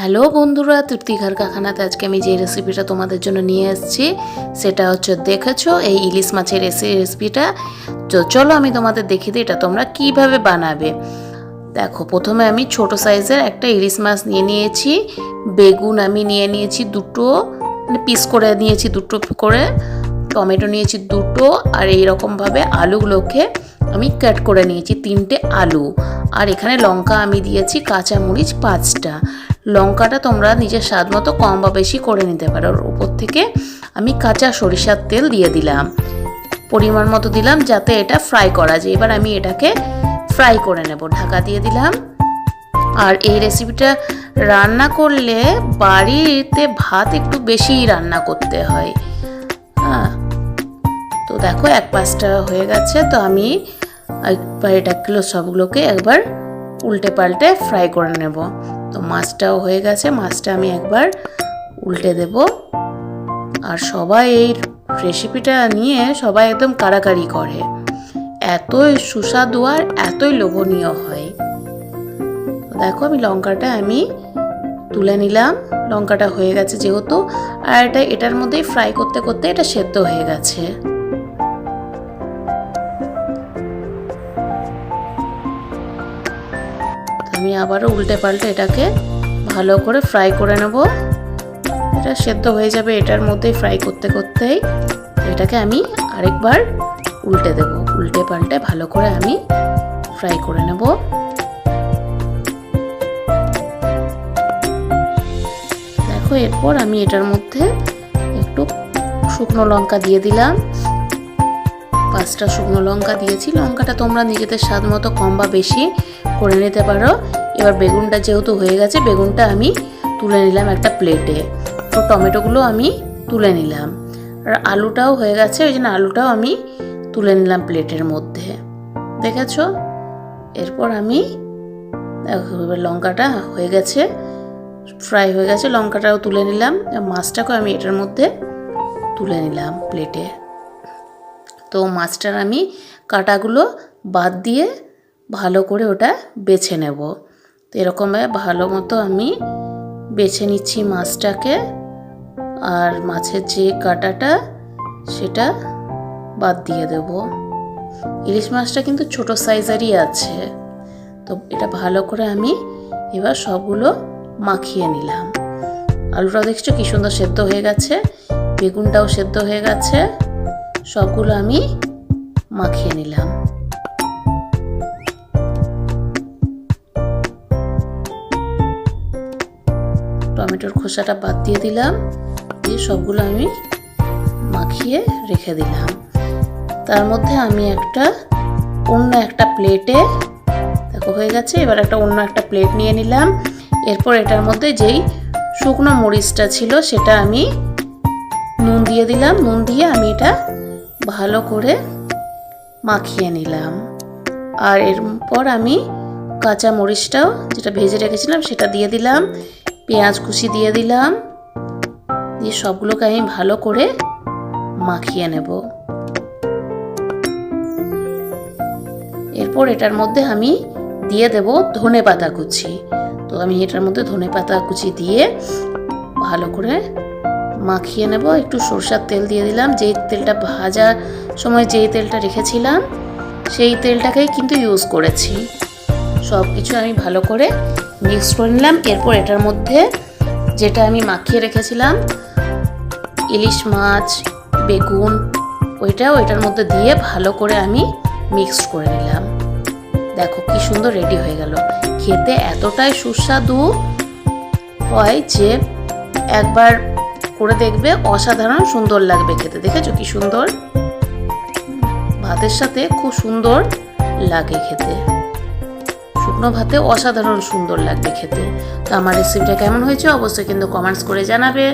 Hello বন্ধুরা তৃপ্তিঘর কাখানাতে আজকে আমি যে রেসিপিটা তোমাদের জন্য নিয়ে এসেছি সেটা হচ্ছে দেখেছ এই ইলিশ মাছের রেসি- রেসিপিটা তো চলো আমি তোমাদের দেখিয়ে দিই এটা তোমরা কীভাবে বানাবে। দেখো, প্রথমে আমি ছোট সাইজের একটা ইলিশ মাছ নিয়ে নিয়েছি, বেগুন আমি নিয়ে নিয়েছি দুটো মানে পিস করে নিয়েছি দুটো করে, টমেটো নিয়েছি দুটো, আর এই রকমভাবে আলুগুলোকে আমি কাট করে নিয়েছি তিনটে আলু। আর এখানে লঙ্কা আমি দিয়েছি, কাঁচামরিচ পাঁচটা। লঙ্কাটা তোমরা নিজের স্বাদ মতো কম বা বেশি করে নিতে পারো। ওর উপর থেকে আমি কাঁচা সরিষার তেল দিয়ে দিলাম। পরিমাণ মতো দিলাম যাতে এটা ফ্রাই করা যায়। এবার আমি এটাকে ফ্রাই করে নেব। ঢাকা দিয়ে দিলাম। আর এই রেসিপিটা রান্না করলে বাড়িতে ভাত একটু বেশিই রান্না করতে হয়। হ্যাঁ। তো দেখো এক পাঁচটা হয়ে গেছে। তো আমি একবার এটাগুলো সবগুলোকে একবার উল্টে পাল্টে ফ্রাই করে নেব। তো মাছটাও হয়ে গেছে, মাছটা আমি একবার উল্টে দেব। আর সবাই এই রেসিপিটা নিয়ে সবাই একদম কারাকারি করে। এতই সুস্বাদু আর এতই লোভনীয় হয়। দেখো আমি লঙ্কাটা আমি তুলে নিলাম। লঙ্কাটা হয়ে গেছে যেহেতু, আর এটা, এটার মধ্যেই ফ্রাই করতে করতে এটা সেদ্ধ হয়ে গেছে। আমি আবারও উল্টে পাল্টে এটাকে ভালো করে ফ্রাই করে নেব। এটা সেদ্ধ হয়ে যাবে এটার মধ্যেই ফ্রাই করতে করতেই। এটাকে আমি আরেকবার উল্টে দেব। উল্টে পাল্টে ভালো করে আমি ফ্রাই করে নেব। দেখো, এরপর আমি এটার মধ্যে একটু শুকনো লঙ্কা দিয়ে দিলাম। পাঁচটা শুকনো লঙ্কা দিয়েছি। লঙ্কাটা তোমরা নিজেদের স্বাদ মতো কম বা বেশি করে নিতে পারো। এবার বেগুনটা যেহেতু হয়ে গেছে, বেগুনটা আমি তুলে নিলাম একটা প্লেটে। তো টমেটোগুলো আমি তুলে নিলাম। আর আলুটাও হয়ে গেছে, ওই জন্য আলুটাও আমি তুলে নিলাম প্লেটের মধ্যে। দেখেছ? এরপর আমি লঙ্কাটা হয়ে গেছে, ফ্রাই হয়ে গেছে, লঙ্কাটাও তুলে নিলাম। মাছটাকেও আমি এটার মধ্যে তুলে নিলাম প্লেটে। তো মাছটার আমি কাটাগুলো বাদ দিয়ে ভালো করে ওটা বেছে নেব। তো এরকমভাবে ভালো মতো আমি বেছে নিচ্ছি মাছটাকে। আর মাছের যে কাটাটা, সেটা বাদ দিয়ে দেব। ইলিশ মাছটা কিন্তু ছোট সাইজেরই আছে। তো এটা ভালো করে আমি এবার সবগুলো মাখিয়ে নিলাম। আলুটা দেখছ কি সুন্দর সেদ্ধ হয়ে গেছে, বেগুনটাও সেদ্ধ হয়ে গেছে। সবগুলো আমি মাখিয়ে নিলাম। টমেটোর খোসাটা বাদ দিয়ে দিলাম, দিয়ে সবগুলো আমি মাখিয়ে রেখে দিলাম। তার মধ্যে আমি একটা অন্য একটা প্লেটে, দেখো হয়ে গেছে, এবার একটা অন্য একটা প্লেট নিয়ে নিলাম। এরপর এটার মধ্যে যেই শুকনো মরিচটা ছিল, সেটা আমি নুন দিয়ে দিলাম। নুন দিয়ে আমি এটা ভালো করে মাখিয়ে নিলাম। আর এরপর আমি কাঁচা মরিচটাও যেটা ভেজে রেখেছিলাম সেটা দিয়ে দিলাম, পেঁয়াজ কুচি দিয়ে দিলাম, দিয়ে সবগুলোকে আমি ভালো করে মাখিয়ে নেব। এরপর এটার মধ্যে আমি দিয়ে দেব ধনে পাতা কুচি। তো আমি এটার মধ্যে ধনে পাতা কুচি দিয়ে ভালো করে মাখিয়ে নেব। একটু সরষার তেল দিয়ে দিলাম। যেই তেলটা ভাজার সময় যেই তেলটা রেখেছিলাম, সেই তেলটাকেই কিন্তু ইউজ করেছি। সব কিছু আমি ভালো করে মিক্স করে নিলাম। এরপর এটার মধ্যে যেটা আমি মাখিয়ে রেখেছিলাম, ইলিশ মাছ, বেগুন, ওইটাও এটার মধ্যে দিয়ে ভালো করে আমি মিক্সড করে নিলাম। দেখো কি সুন্দর রেডি হয়ে গেল। খেতে এতটাই সুস্বাদু হয় যে একবার করে দেখবে, অসাধারণ সুন্দর লাগবে খেতে। দেখেছ কি সুন্দর? ভাতের সাথে খুব সুন্দর লাগে খেতে। শুকনো ভাতে অসাধারণ সুন্দর লাগবে খেতে। তো আমার রেসিপিটা কেমন হয়েছে অবশ্যই কিন্তু কমেন্টস করে জানাবে।